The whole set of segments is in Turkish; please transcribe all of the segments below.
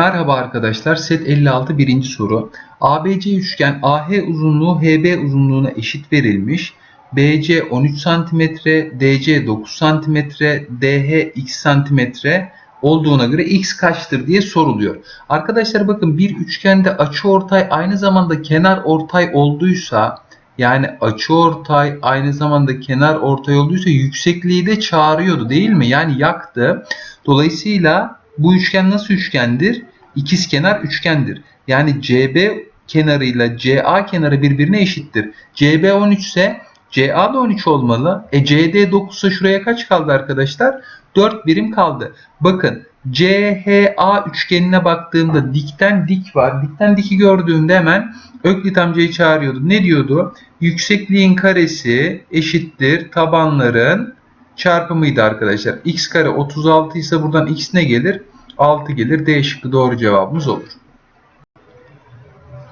Merhaba arkadaşlar. Set 56 birinci soru. ABC üçgen AH uzunluğu HB uzunluğuna eşit verilmiş. BC 13 cm, DC 9 cm, DH x cm olduğuna göre x kaçtır diye soruluyor. Arkadaşlar bakın bir üçgende açıortay aynı zamanda kenar ortay olduysa yani açıortay aynı zamanda kenar ortay olduysa yüksekliği de çağırıyordu değil mi? Yani yaktı. Dolayısıyla bu üçgen nasıl üçgendir? İkizkenar üçgendir. Yani CB kenarıyla CA kenarı birbirine eşittir. CB 13 ise CA da 13 olmalı. E CD 9 ise şuraya kaç kaldı arkadaşlar? 4 birim kaldı. Bakın CHA üçgenine baktığımda dikten dik var. Dikten diki gördüğümde hemen Öklit amcayı çağırıyordu. Ne diyordu? Yüksekliğin karesi eşittir tabanların çarpımıydı arkadaşlar. X kare 36 ise buradan x ne gelir? 6 gelir. D şıkkı doğru cevabımız olur.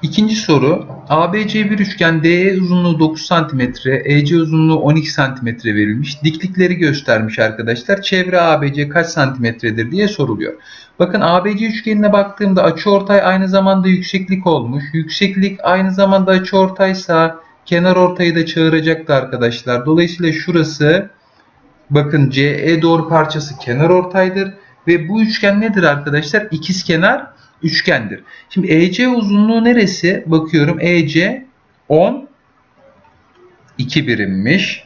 İkinci soru. ABC bir üçgen DE uzunluğu 9 cm, EC uzunluğu 12 cm verilmiş. Diklikleri göstermiş arkadaşlar. Çevre ABC kaç santimetredir diye soruluyor. Bakın ABC üçgenine baktığımda açıortay aynı zamanda yükseklik olmuş. Yükseklik aynı zamanda açıortaysa kenar ortayı da çağıracaktı arkadaşlar. Dolayısıyla şurası bakın CE doğru parçası kenar ortaydır. Ve bu üçgen nedir arkadaşlar? İkizkenar üçgendir. Şimdi EC uzunluğu neresi? Bakıyorum EC 10 2 birimmiş.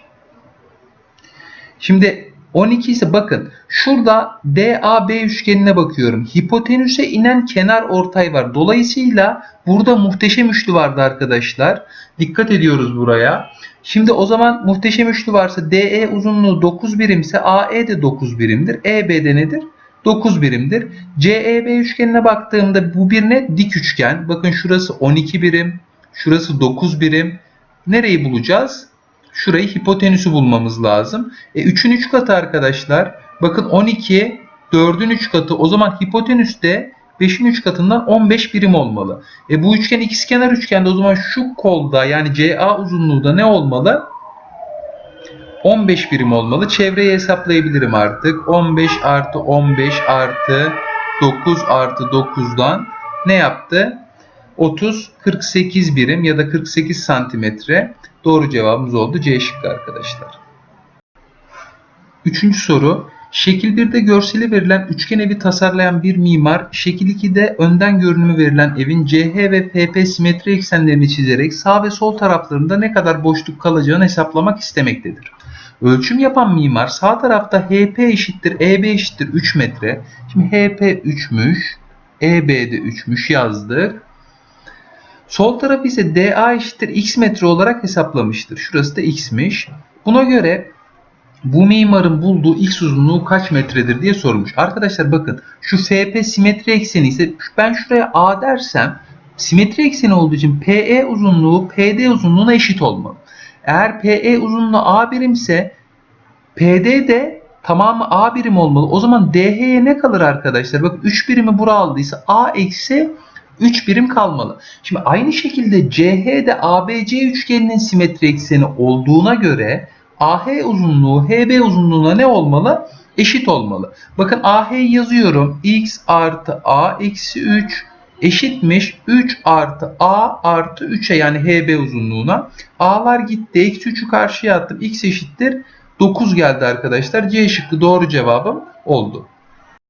Şimdi 12 ise bakın şurada DAB üçgenine bakıyorum. Hipotenüse inen kenar ortay var. Dolayısıyla burada muhteşem üçlü vardı arkadaşlar. Dikkat ediyoruz buraya. Şimdi o zaman muhteşem üçlü varsa DE uzunluğu 9 birimse AE de 9 birimdir. EB de nedir? 9 birimdir. CEB üçgenine baktığımda bu bir ne? Dik üçgen. Bakın şurası 12 birim. Şurası 9 birim. Nereyi bulacağız? Şurayı hipotenüsü bulmamız lazım. E 3'ün 3 katı arkadaşlar. Bakın 12 4'ün 3 katı. O zaman hipotenüs de 5'in 3 katından 15 birim olmalı. E bu üçgen ikizkenar üçgende o zaman şu kolda yani CA uzunluğu da ne olmalı? 15 birim olmalı. Çevreyi hesaplayabilirim artık. 15 artı 15 artı 9 artı 9'dan ne yaptı? 30, 48 birim ya da 48 santimetre. Doğru cevabımız oldu. C şıkkı arkadaşlar. Üçüncü soru. Şekil 1'de görseli verilen üçgen evi tasarlayan bir mimar, şekil 2'de önden görünümü verilen evin CH ve PP simetri eksenlerini çizerek sağ ve sol taraflarında ne kadar boşluk kalacağını hesaplamak istemektedir. Ölçüm yapan mimar sağ tarafta HP eşittir EB eşittir 3 metre. Şimdi HP 3'müş. EB de 3'müş yazdık. Sol taraf ise DA eşittir X metre olarak hesaplamıştır. Şurası da X'miş. Buna göre bu mimarın bulduğu X uzunluğu kaç metredir diye sormuş. Arkadaşlar bakın şu FP simetri ekseni ise ben şuraya A dersem simetri ekseni olduğu için PE uzunluğu PD uzunluğuna eşit olmalı. Eğer PE uzunluğu A birimse PD de tamamı A birim olmalı. O zaman DH'ye ne kalır arkadaşlar? Bak 3 birimi bura aldıysa A eksi 3 birim kalmalı. Şimdi aynı şekilde CH de ABC üçgeninin simetri ekseni olduğuna göre AH uzunluğu HB uzunluğuna ne olmalı? Eşit olmalı. Bakın AH yazıyorum. X artı A eksi 3 eşitmiş 3 artı A artı 3'e yani HB uzunluğuna. A'lar gitti. Eksi 3'ü karşıya attım. X eşittir 9 geldi arkadaşlar. C şıkkı doğru cevabım oldu.